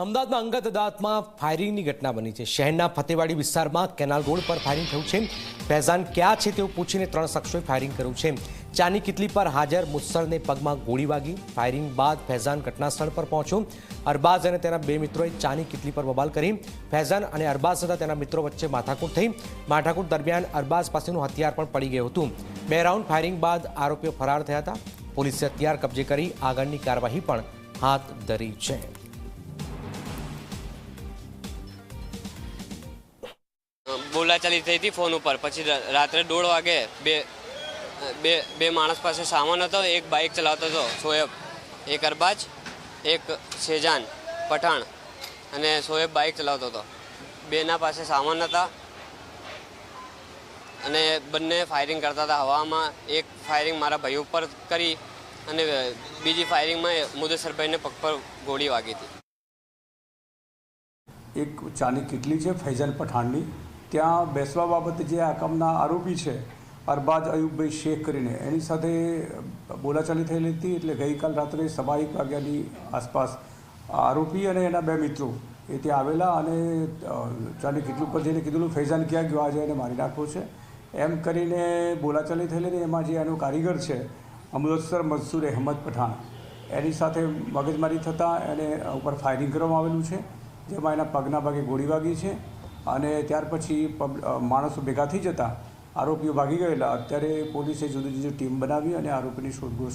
અમદાવાદના અંગત અદાલતમાં ફાયરિંગની ઘટના બની છે. શહેરના ફતેવાડી વિસ્તારમાં કેનાલ રોડ પર ફાયરિંગ થયું છે. ફૈઝાન ક્યાં છે તેવું પૂછીને ત્રણ શખ્સોએ ફાયરિંગ કર્યું છે. ચાની કિટલી પર હાજર મુસ્સળને પગમાં ગોળી વાગી. ફાયરિંગ બાદ ફૈઝાન ઘટનાસ્થળ પર પહોંચ્યો. અરબાઝ અને તેના બે મિત્રોએ ચાની કિટલી પર બબાલ કરી. ફૈઝાન અને અરબાઝ તથા તેના મિત્રો વચ્ચે માથાકૂટ થઈ. માથાકૂટ દરમિયાન અરબાઝ પાસેનું હથિયાર પણ પડી ગયું હતું. બે રાઉન્ડ ફાયરિંગ બાદ આરોપીઓ ફરાર થયા હતા. પોલીસે હથિયાર કબજે કરી આગળની કાર્યવાહી પણ હાથ ધરી છે. બોલાચાલી થઈ હતી ફોન ઉપર. પછી રાત્રે દોઢ વાગે બે બે બે માણસ પાસે સામાન હતો, એક બાઇક ચલાવતો હતો શોએબ એક અરબાજ, એક શેજાન પઠાણ અને શોએબ બાઇક ચલાવતો હતો. બેના પાસે સામાન હતા અને બંને ફાયરિંગ કરતા હતા હવામાં. એક ફાયરિંગ મારા ભાઈ ઉપર કરી અને બીજી ફાયરિંગમાં મુદેસરભાઈને પગ પર ગોળી વાગી હતી. એક ચાની કેટલી છે, ફૈઝાન પઠાણની. ત્યાં બેસવા બાબતે જે આ કામના આરોપી છે અરબાજ અયુબભાઈ શેખ કરીને એની સાથે બોલાચાલી થયેલી હતી એટલે ગઈકાલ રાત્રે સવા એક વાગ્યાની આસપાસ આરોપી અને એના બે મિત્રો એ ત્યાં આવેલા અને અ, કેટલું પર જઈને કીધું ફૈઝાન ક્યાં ગયો આજે એને મારી નાખવો છે. એમ કરીને બોલાચાલી થયેલી ને એમાં જે એનો કારીગર છે અમૃતસર મજસૂર અહેમદ પઠાણ એની સાથે મગજમારી થતાં એને ઉપર ફાયરિંગ કરવામાં આવેલું છે જેમાં એના પગના ભાગે ગોળી વાગી છે. અને ત્યાર પછી માણસો ભેગા થઈ જતા આરોપીઓ ભાગી ગયેલા. અત્યારે પોલીસે જુદી જુદી ટીમ બનાવી અને આરોપીની શોધખોળ